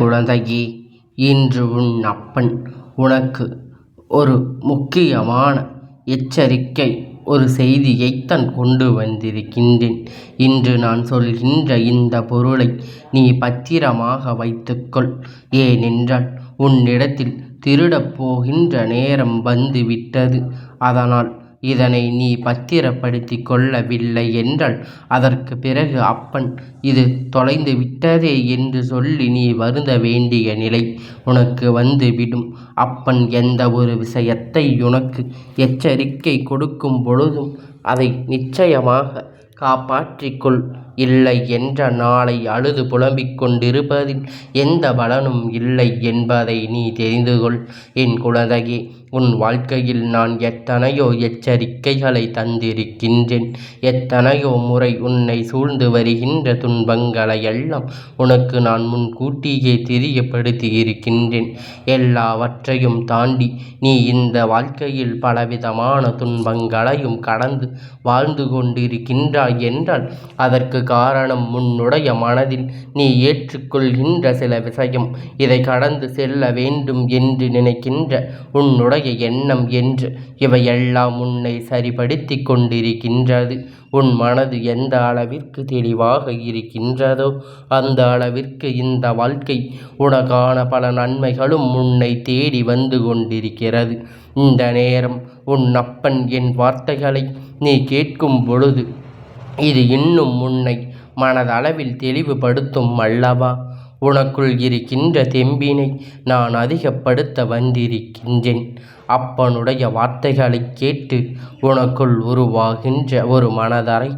குழந்தையே இன்று உன் அப்பன் உனக்கு ஒரு முக்கியமான எச்சரிக்கை ஒரு செய்தியைத்தான் கொண்டு வந்திருக்கின்றேன். இன்று நான் சொல்கின்ற இந்த பொருளை நீ பத்திரமாக வைத்துக்கொள். ஏனென்றால் உன்னிடத்தில் திருடப் போகின்ற நேரம் வந்து விட்டது. அதனால் இதனை நீ பத்திரப்படுத்தி கொள்ளவில்லை என்றால் அதற்கு பிறகு அப்பன் இது தொலைந்து விட்டதே என்று சொல்லி நீ வருந்த வேண்டிய நிலை உனக்கு வந்துவிடும். அப்பன் எந்த ஒரு விஷயத்தை உனக்கு எச்சரிக்கை கொடுக்கும் பொழுதும் அதை நிச்சயமாக காப்பாற்றிக்கொள். இல்லை என்ற நாளை அழுது புலம்பிக் கொண்டிருப்பதில் எந்த பலனும் இல்லை என்பதை நீ தெரிந்து கொள். என் குழந்தையே உன் வாழ்க்கையில் நான் எத்தனையோ எச்சரிக்கைகளை தந்திருக்கின்றேன். எத்தனையோ முறை உன்னை சூழ்ந்து வருகின்ற துன்பங்களை எல்லாம் உனக்கு நான் முன்கூட்டியே தெரியப்படுத்தி இருக்கின்றேன் எல்லாவற்றையும் தாண்டி நீ இந்த வாழ்க்கையில் பலவிதமான துன்பங்களையும் கடந்து வாழ்ந்து கொண்டிருக்கின்றாய் என்றால் அதற்கு காரணம் உன்னுடைய மனதில் நீ ஏற்றுக்கொள்கின்ற சில விஷயம். இதை கடந்து செல்ல வேண்டும் என்று நினைக்கின்ற உன்னுடைய எண்ணம் என்று இவையெல்லாம் உன்னை சரிபடுத்தி கொண்டிருக்கின்றது. உன் மனது எந்த அளவிற்கு தெளிவாக இருக்கின்றதோ அந்த அளவிற்கு இந்த வாழ்க்கை உனக்கான பல நன்மைகளும் உன்னை தேடி வந்து கொண்டிருக்கிறது. இந்த நேரம் உன் அப்பன் என் வார்த்தைகளை நீ கேட்கும் பொழுது இது இன்னும் உன்னை மனதளவில் தெளிவுபடுத்தும் அல்லவா? உனக்குள் இருக்கின்ற தெம்பினை நான் அதிகப்படுத்த வந்திருக்கின்றேன். அப்பனுடைய வார்த்தைகளை கேட்டு உனக்குள் உருவாகின்ற ஒரு மனதரை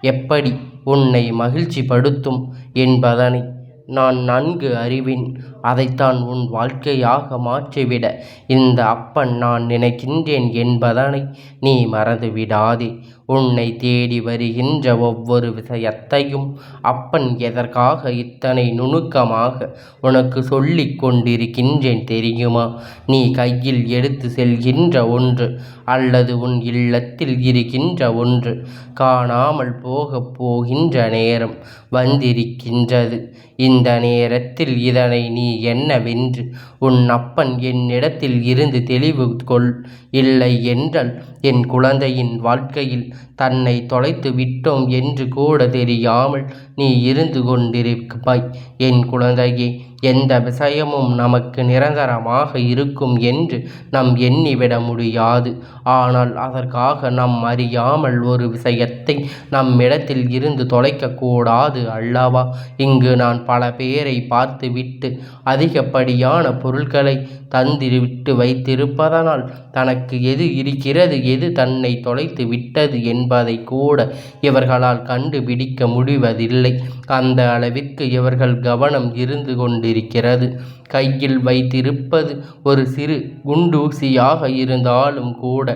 எப்படி உன்னை மகிழ்ச்சிப்படுத்தும் என்பதனை நான் நன்கு அறிவேன். அதைத்தான் உன் வாழ்க்கையாக மாற்றிவிட. இந்த அப்பன் நான் நினைக்கின்றேன் என்பதனை நீ மறந்துவிடாதே. உன்னை தேடி வருகின்ற ஒவ்வொரு விஷயத்தையும் அப்பன் எதற்காக இத்தனை நுணுக்கமாக உனக்கு சொல்லி கொண்டிருக்கின்றேன் தெரியுமா? நீ கையில் எடுத்து செல்கின்ற ஒன்று அல்லது உன் இல்லத்தில் இருக்கின்ற ஒன்று காணாமல் போகப் போகின்ற நேரம் வந்திருக்கின்றது. இந்த நேரத்தில் இதனை நீ என்னவென்று உன் அப்பன் என்னிடத்தில் இருந்து தெளிவு கொள். இல்லை என்றால் என் குழந்தையின் வாழ்க்கையில் தன்னை தொலைத்து விட்டோம் என்று கூட தெரியாமல் நீ இருந்து கொண்டிருப்பாய். என் குழந்தையே எந்த விஷயமும் நமக்கு நிரந்தரமாக இருக்கும் என்று நம் எண்ணிவிட முடியாது. ஆனால் அதற்காக நம் அறியாமல் ஒரு விஷயத்தை நம்மிடத்தில் இருந்து தொலைக்கக்கூடாது அல்லவா? இங்கு நான் பல பேரை பார்த்துவிட்டு அதிகப்படியான பொருட்களை தந்துவிட்டு வைத்திருப்பதனால் தனக்கு எது இருக்கிறது எது தன்னை தொலைத்து விட்டது என்பதை கூட இவர்களால் கண்டுபிடிக்க முடிவதில்லை. அந்த அளவிற்கு இவர்கள் கவனம் இருந்து கொண்டிருக்கிறது. கையில் வைத்திருப்பது ஒரு சிறு குண்டூசியாக இருந்தாலும் கூட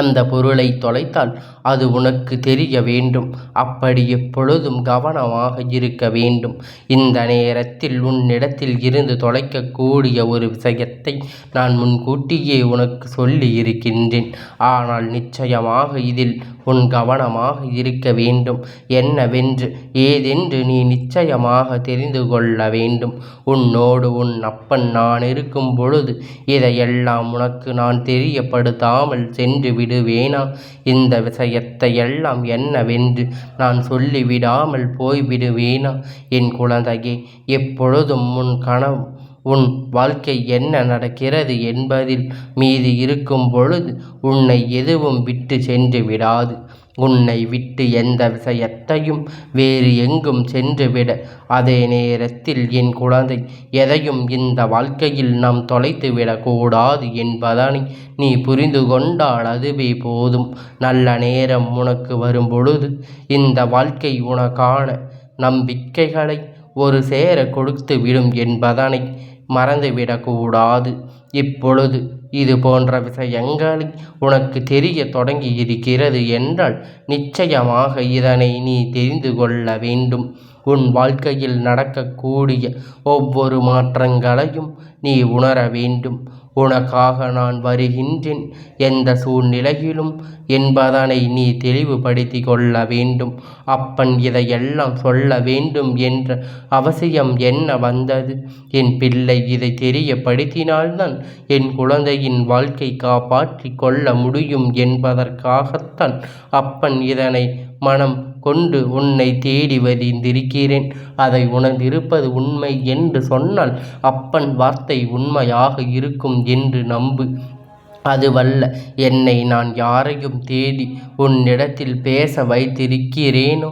அந்த பொருளை தொலைத்தால் அது உனக்கு தெரிய வேண்டும். அப்படி எப்பொழுதும் கவனமாக இருக்க வேண்டும். இந்த நேரத்தில் உன்னிடத்தில் இருந்து தொலைக்கக்கூடிய ஒரு விஷயத்தை நான் முன்கூட்டியே உனக்கு சொல்லி இருக்கின்றேன். ஆனால் நிச்சயமாக இதில் உன் கவனமாக இருக்க வேண்டும். என்னவென்று ஏதென்று நீ நிச்சயமாக தெரிந்து கொள்ள வேண்டும். உன்னோடு உன் அப்பன் நான் இருக்கும் பொழுது இதையெல்லாம் உனக்கு நான் தெரியப்படுத்தாமல் சென்று விடுவேனா? இந்த விஷயத்தை எல்லாம் என்னவென்று நான் சொல்லிவிடாமல் போய்விடுவேனா? என் குழந்தையே எப்பொழுதும் உன் கனவு உன் வாழ்க்கை என்ன நடக்கிறது என்பதில் மீது இருக்கும் பொழுது உன்னை எதுவும் விட்டு சென்று விடாது. உன்னை விட்டு எந்த விஷயத்தையும் வேறு எங்கும் சென்றுவிட அதே நேரத்தில் என் குழந்தை எதையும் இந்த வாழ்க்கையில் நாம் தொலைத்து விடக்கூடாது என்பதனை நீ புரிந்து கொண்டால் அதுவே போதும். நல்ல நேரம் உனக்கு வரும் பொழுது இந்த வாழ்க்கை உனக்கான நம்பிக்கைகளை ஒரு சேர கொடுத்து விடும் என்பதனை மறந்துவிடக்கூடாது இப்பொழுது இது போன்ற விஷயங்களை உனக்கு தெரிய தொடங்கி இருக்கிறது என்றால் நிச்சயமாக இதனை நீ தெரிந்து கொள்ள வேண்டும். உன் வாழ்க்கையில் நடக்கக்கூடிய ஒவ்வொரு மாற்றங்களையும் நீ உணர வேண்டும். உனக்காக நான் வருகின்றேன். எந்த சூழ்நிலையிலும் என்பதனை நீ தெளிவுபடுத்தி கொள்ள வேண்டும். அப்பன் இதையெல்லாம் சொல்ல வேண்டும் என்ற அவசியம் என்ன வந்தது? என் பிள்ளை இதை தெரியப்படுத்தினால்தான் என் குழந்தையின் வாழ்க்கை காப்பாற்றி கொள்ள முடியும் என்பதற்காகத்தான் அப்பன் இதனை மனம் கொண்டு உன்னை தேடி வந்திருக்கிறேன். அதை உணர்ந்திருப்பது உண்மை என்று சொன்னால் அப்பன் வார்த்தை உண்மையாக இருக்கும் என்று நம்பு. அதுவல்ல என்னை நான் யாரையும் தேடி உன்னிடத்தில் பேச வைத்திருக்கிறேனோ?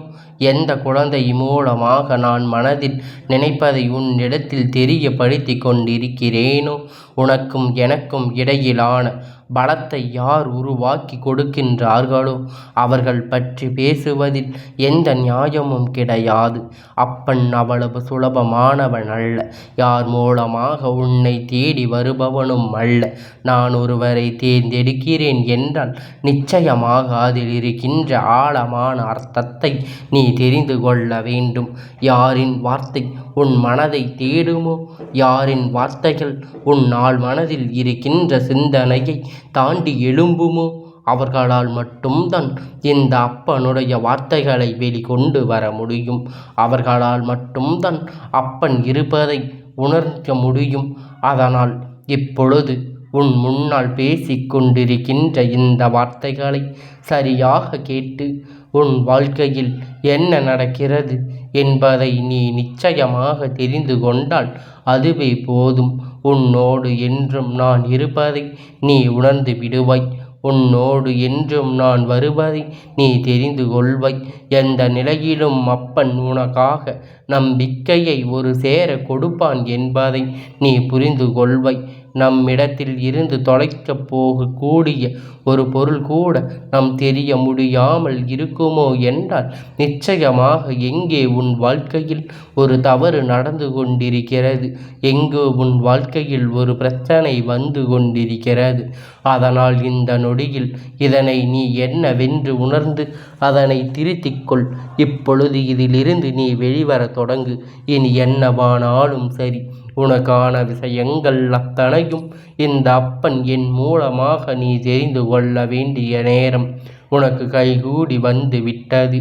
எந்த குழந்தை மூலமாக நான் மனதில் நினைப்பதை உன்னிடத்தில் தெரியப்படுத்தி கொண்டிருக்கிறேனோ? உனக்கும் எனக்கும் இடையிலான பலத்தை யார் உருவாக்கி கொடுக்கின்றார்களோ அவர்கள் பற்றி பேசுவதில் எந்த நியாயமும் கிடையாது. அப்பன் அவ்வளவு சுலபமானவன் அல்ல. யார் மூலமாக உன்னை தேடி வருபவனும் அல்ல. நான் ஒருவரை தேர்ந்தெடுக்கிறேன் என்றால் நிச்சயமாக அதில் இருக்கின்ற ஆழமான அர்த்தத்தை நீ தெரிந்து கொள்ள வேண்டும். யாரின் வார்த்தை உன் மனதை தேடுமோ? யாரின் வார்த்தைகள் உன் நாள் மனதில் இருக்கின்ற சிந்தனையை தாண்டி எழும்புமோ? அவர்களால் மட்டும்தான் இந்த அப்பனுடைய வார்த்தைகளை வெளிக்கொண்டு வர முடியும். அவர்களால் மட்டும்தான் அப்பன் இருப்பதை உணர்த்த முடியும். அதனால் இப்பொழுது உன் முன்னால் பேசிக்கொண்டிருக்கின்ற இந்த வார்த்தைகளை சரியாக கேட்டு உன் வாழ்க்கையில் என்ன நடக்கிறது? என்பதை நீ நிச்சயமாக தெரிந்து கொண்டால் அதுவே போதும். உன்னோடு என்றும் நான் இருப்பதை நீ உணர்ந்து விடுவாய். உன்னோடு என்றும் நான் வருவதை நீ தெரிந்து கொள்வாய். எந்த நிலையிலும் அப்பன் உனக்காக நம்பிக்கையை ஒரு சேர கொடுப்பான் என்பதை நீ புரிந்து கொள்வாய். நம்மிடத்தில் இருந்து தொலைக்கப் போகக்கூடிய ஒரு பொருள் கூட நம் தெரிய முடியாமல் இருக்குமோ என்றால் நிச்சயமாக எங்கே உன் வாழ்க்கையில் ஒரு தவறு நடந்து கொண்டிருக்கிறது? எங்கோ உன் வாழ்க்கையில் ஒரு பிரச்சனை வந்து கொண்டிருக்கிறது? அதனால் இந்த நொடியில் இதனை நீ என்னவென்று உணர்ந்து அதனை திருத்திக்கொள் இப்பொழுது இதிலிருந்து நீ வெளிவர தொடங்கு. இனி என்னவானாலும் சரி. உனக்கான விஷயங்கள் அத்தனையும் இந்த அப்பன் என் மூலமாக நீ தெரிந்து கொள்ள வேண்டிய நேரம் உனக்கு கைகூடி வந்து விட்டது.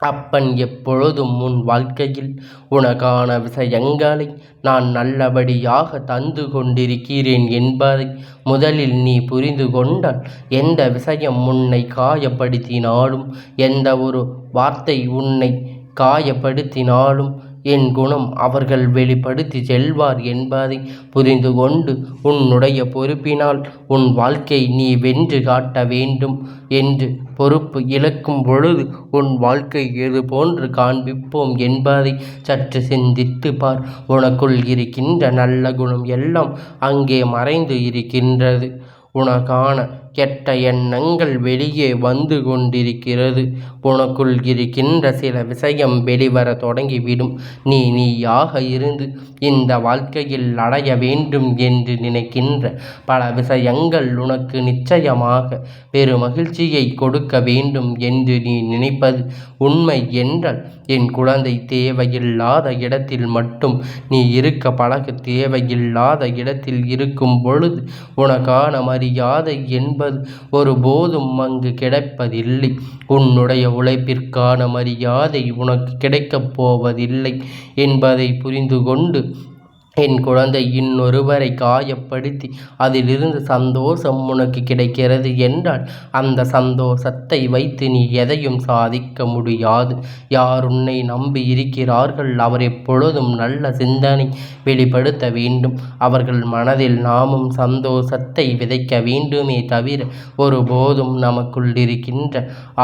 அப்பன் எப்பொழுதும் உன் வாழ்க்கையில் உனக்கான விஷயங்களை நான் நல்லபடியாக தந்து கொண்டிருக்கிறேன் என்பதை முதலில் நீ புரிந்து கொண்டால் எந்த விஷயம் உன்னை காயப்படுத்தினாலும் எந்த ஒரு வார்த்தை உன்னை காயப்படுத்தினாலும் என் குணம் அவர்கள் வெளிப்படுத்தி செல்வார் என்பதை புரிந்து கொண்டு உன்னுடைய பொறுப்பினால் உன் வாழ்க்கை நீ வென்று காட்ட வேண்டும் என்று பொறுப்பு இழக்கும் பொழுது உன் வாழ்க்கை எது போன்று காண்பிப்போம் என்பதை சற்று சிந்தித்து பார். உனக்குள் இருக்கின்ற நல்ல குணம் எல்லாம் அங்கே மறைந்து இருக்கின்றது. உனக்கான கெட்ட எண்ணங்கள் வெளியே வந்து கொண்டிருக்கிறது. உனக்குள் இருக்கின்ற சில விஷயம் வெளிவர தொடங்கிவிடும். நீ நீயாக இருந்து இந்த வாழ்க்கையில் அடைய வேண்டும் என்று நினைக்கின்ற பல விஷயங்கள் உனக்கு நிச்சயமாக பெரு மகிழ்ச்சியை கொடுக்க வேண்டும் என்று நீ நினைப்பது உண்மை என்றால் என் குழந்தை தேவையில்லாத இடத்தில் மட்டும் நீ இருக்க பழக தேவையில்லாத இடத்தில் இருக்கும் பொழுது உனக்கான மரியாதை என்பது ஒருபோதும் அங்கு கிடைப்பதில்லை. உன்னுடைய உழைப்பிற்கான மரியாதை உனக்கு கிடைக்கப் போவதில்லை என்பதை புரிந்து கொண்டு என் குழந்தை இன்னொருவரை காயப்படுத்தி அதிலிருந்து சந்தோஷம் உனக்கு கிடைக்கிறது என்றால் அந்த சந்தோஷத்தை வைத்து நீ எதையும் சாதிக்க முடியாது. யார் உன்னை நம்பி இருக்கிறார்கள்? அவர் எப்பொழுதும் நல்ல சிந்தனை வெளிப்படுத்த வேண்டும். அவர்கள் மனதில் நாமும் சந்தோஷத்தை விதைக்க வேண்டுமே தவிர ஒருபோதும் நமக்குள் இருக்கின்ற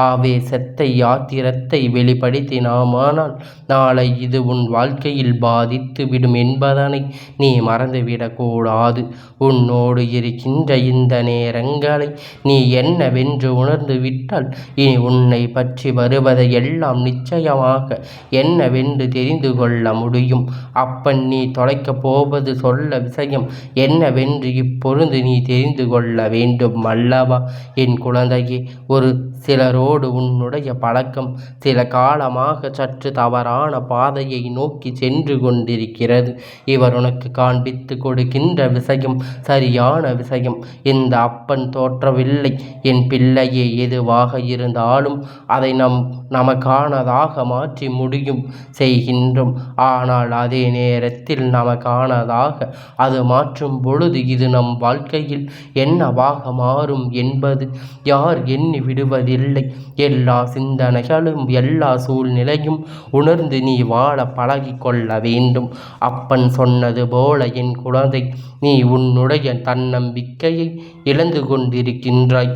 ஆவேசத்தை யாத்திரத்தை வெளிப்படுத்தினாமானால் நாளை இது உன் வாழ்க்கையில் பாதித்து விடும் என்பதனை நீ மறந்துவிடக்கூடாது. உன்னோடு இருக்கின்ற இந்த நேரங்களை நீ என்னவென்று உணர்ந்து விட்டால் இனி உன்னை பற்றி வருவதை எல்லாம் நிச்சயமாக என்னவென்று தெரிந்து கொள்ள முடியும். அப்பன் நீ தொலைக்கப் போவது சொல்ல விஷயம் என்னவென்று இப்பொழுது நீ தெரிந்து கொள்ள வேண்டும் அல்லவா? என் குழந்தையே ஒரு சிலரோடு உன்னுடைய பழக்கம் சில காலமாக சற்று தவறான பாதையை நோக்கி சென்று கொண்டிருக்கிறது. இவர் உனக்கு காண்பித்து கொடுக்கின்ற விஷயம் சரியான விஷயம். இந்த அப்பன் தோற்றவில்லை. என் பிள்ளையே எதுவாக இருந்தாலும் அதை நம் நமக்கானதாக மாற்றி முடியும் செய்கின்றோம். ஆனால் அதே நேரத்தில் நமக்கானதாக அது மாற்றும் பொழுது இது நம் வாழ்க்கையில் என்னவாக மாறும் என்பது யார் எண்ணி விடுவதில்லை. எல்லா சிந்தனைகளும் எல்லா சூழ்நிலையும் உணர்ந்து நீ வாழ பழகிக்கொள்ள வேண்டும். அப்பன் சொன்னது போல என் குழந்தை நீ உன்னுடைய தன்னம்பிக்கையை இழந்து கொண்டிருக்கின்றாய்.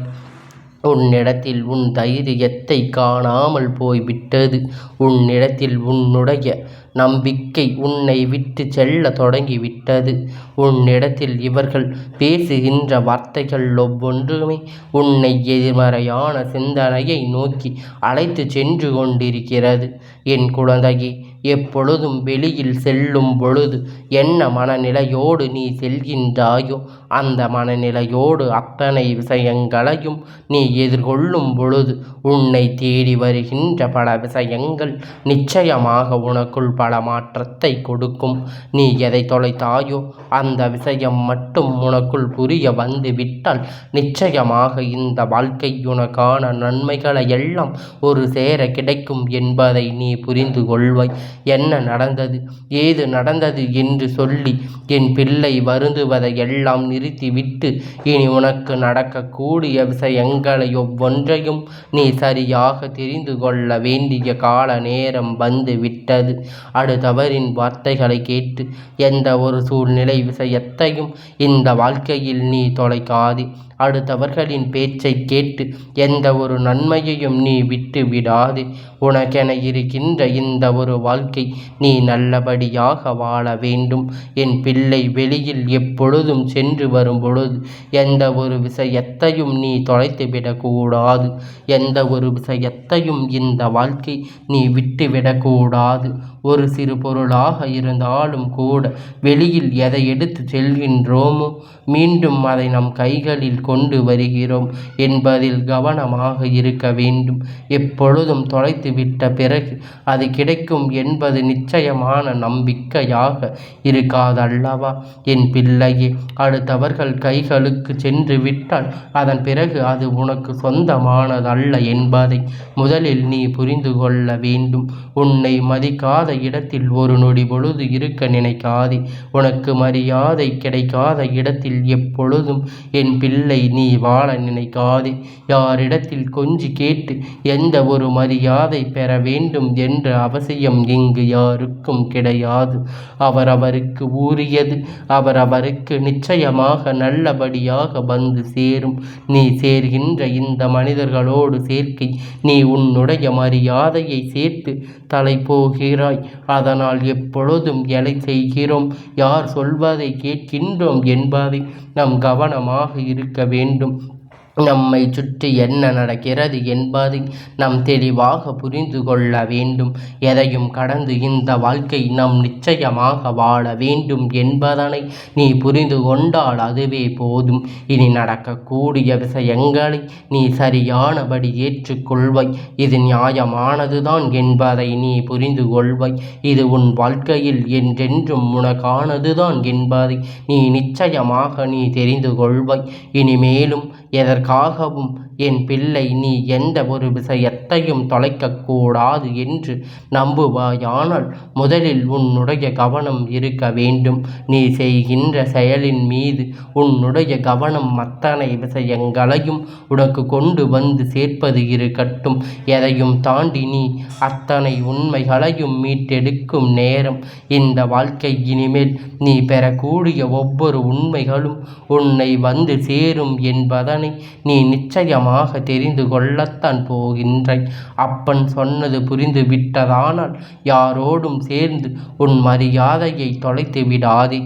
உன்னிடத்தில் உன் தைரியத்தை காணாமல் போய்விட்டது. உன்னிடத்தில் உன்னுடைய நம்பிக்கை உன்னை விட்டு செல்ல தொடங்கிவிட்டது. உன்னிடத்தில் இவர்கள் பேசுகின்ற வார்த்தைகள் ஒவ்வொன்றுமே உன்னை எதிர்மறையான சிந்தனையை நோக்கி அழைத்து சென்று கொண்டிருக்கிறது. என் குழந்தையே எப்பொழுதும் வெளியில் செல்லும் பொழுது என்ன மனநிலையோடு நீ செல்கின்றாயோ அந்த மனநிலையோடு அத்தனை விஷயங்களையும் நீ எதிர்கொள்ளும் பொழுது உன்னை தேடி வருகின்ற பல விஷயங்கள் நிச்சயமாக உனக்குள் பல மாற்றத்தை கொடுக்கும். நீ எதை தொலைத்தாயோ அந்த விஷயம் மட்டும் உனக்குள் புரிய வந்து விட்டால் நிச்சயமாக இந்த வாழ்க்கை உனக்கான நன்மைகளை எல்லாம் ஒரு சேர கிடைக்கும் என்பதை நீ புரிந்து கொள்வாய் என்ன நடந்தது? ஏது நடந்தது என்று சொல்லி என் பிள்ளை வருந்துவதை எல்லாம் நிறுத்திவிட்டு இனி உனக்கு நடக்கக்கூடிய விஷயங்களை ஒவ்வொன்றையும் நீ சரியாக தெரிந்து கொள்ள வேண்டிய கால நேரம் வந்து விட்டது. அடுத்தவரின் வார்த்தைகளை கேட்டு எந்த ஒரு சூழ்நிலை விஷயத்தையும் இந்த வாழ்க்கையில் நீ தொலைக்காதே. அடுத்தவர்களின் பேச்சை கேட்டு எந்த ஒரு நன்மையையும் நீ விட்டு விடாது. உனக்கென இருக்கின்ற இந்த ஒரு வாழ்க்கை நீ நல்லபடியாக வாழ வேண்டும். என் பிள்ளை வெளியில் எப்பொழுதும் சென்று வரும் பொழுது எந்த ஒரு விஷயத்தையும் நீ தொலைத்து விடக்கூடாது. எந்த ஒரு விஷயத்தையும் இந்த வாழ்க்கை நீ விட்டு விடக்கூடாது. ஒரு சிறு பொருளாக இருந்தாலும் கூட வெளியில் எதை எடுத்து செல்கின்றோமோ மீண்டும் அதை நம் கைகளில் கொண்டு வருகிறோம். என்பதில் கவனமாக இருக்க வேண்டும். எப்பொழுதும் தொலைத்து விட்ட பிறகு அது கிடைக்கும் என்பது நிச்சயமான நம்பிக்கையாக இருக்காதல்லவா? என் பிள்ளையே அடுத்தவர்கள் கைகளுக்கு சென்று விட்டால் அதன் பிறகு அது உனக்கு சொந்தமானதல்ல என்பதை முதலில் நீ புரிந்து கொள்ள வேண்டும். உன்னை மதிக்காத இடத்தில் ஒரு நொடி பொழுது இருக்க நினைக்காதே. உனக்கு மரியாதை கிடைக்காத இடத்தில் எப்பொழுதும் என் பிள்ளை நீ வாழ நினைக்காதே. யாரிடத்தில் கொஞ்சி கேட்டு எந்த ஒரு மரியாதை பெற வேண்டும் என்ற அவசியம் இங்கு யாருக்கும் கிடையாது. அவரவருக்கு ஊறியது அவரவருக்கு நிச்சயமாக நல்லபடியாக வந்து சேரும். நீ சேர்கின்ற இந்த மனிதர்களோடு சேர்க்கை நீ உன்னுடைய மரியாதையை சேர்த்து தலை போகிறாய். அதனால் எப்பொழுதும் எலை செய்கிறோம். யார் சொல்வதை கேட்கின்றோம் என்பதை நம் கவனமாக இருக்க வேண்டும். நம்மை சுற்றி என்ன நடக்கிறது என்பதை நாம் தெளிவாக புரிந்து கொள்ள வேண்டும். எதையும் கடந்து இந்த வாழ்க்கை நாம் நிச்சயமாக வாழ வேண்டும் என்பதனை நீ புரிந்து கொண்டால் அதுவே போதும். இனி நடக்கக்கூடிய விஷயங்களை நீ சரியானபடி ஏற்றுக்கொள்வாய். இது நியாயமானதுதான் என்பதை நீ புரிந்து கொள்வாய். இது உன் வாழ்க்கையில் என்றென்றும் உனக்கானதுதான் என்பதை நீ நிச்சயமாக நீ தெரிந்து கொள்வாய். இனிமேலும் எதற்காகவும் என் பிள்ளை நீ எந்த ஒரு விஷயத்தையும் தொலைக்கக்கூடாது என்று நம்புவாயானால் முதலில் உன்னுடைய கவனம் இருக்க வேண்டும். நீ செய்கின்ற செயலின் மீது உன்னுடைய கவனம் அத்தனை விஷயங்களையும் உனக்கு கொண்டு வந்து சேர்ப்பது இருக்கட்டும். எதையும் தாண்டி நீ அத்தனை உண்மைகளையும் மீட்டெடுக்கும் நேரம் இந்த வாழ்க்கை. இனிமேல் நீ பெறக்கூடிய ஒவ்வொரு உண்மைகளும் உன்னை வந்து சேரும் என்பதனை நீ நிச்சயமாக தெரிந்து கொள்ளத்தான் போகின்றேன் அப்பன் சொன்னது புரிந்து விட்டதானால் யாரோடும் சேர்ந்து உன் மரியாதையை தொலைத்து விடாதே.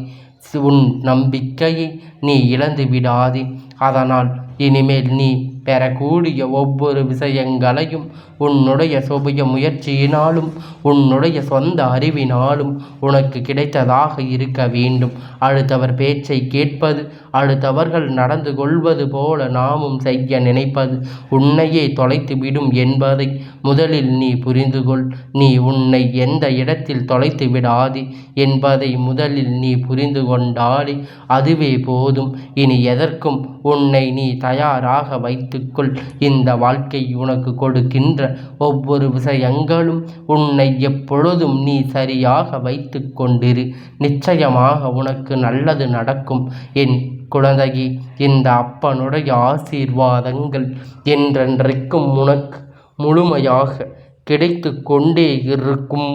உன் நம்பிக்கையை நீ இழந்து விடாதே. அதனால் இனிமேல் நீ பெறக்கூடிய ஒவ்வொரு விஷயங்களையும் உன்னுடைய சுபய முயற்சியினாலும் உன்னுடைய சொந்த அறிவினாலும் உனக்கு கிடைத்ததாக இருக்க வேண்டும். அடுத்தவர் பேச்சை கேட்பது அடுத்தவர்கள் நடந்து கொள்வது போல நாமும் செய்ய நினைப்பது உன்னையே தொலைத்து விடும் என்பதை முதலில் நீ புரிந்து கொள். நீ உன்னை எந்த இடத்தில் தொலைத்து விடாதே என்பதை முதலில் நீ புரிந்து கொண்டாலே அதுவே போதும். இனி எதற்கும் உன்னை நீ தயாராக வைத்துக்கொள் இந்த வாழ்க்கை உனக்கு கொடுக்கின்ற ஒவ்வொரு விஷயங்களும் உன்னை எப்பொழுதும் நீ சரியாக வைத்து கொண்டிரு. நிச்சயமாக உனக்கு நல்லது நடக்கும். என் குழந்தையே இந்த அப்பனுடைய ஆசீர்வாதங்கள் என்றென்றைக்கும் உனக்கு முழுமையாக கிடைத்து கொண்டே இருக்கும்.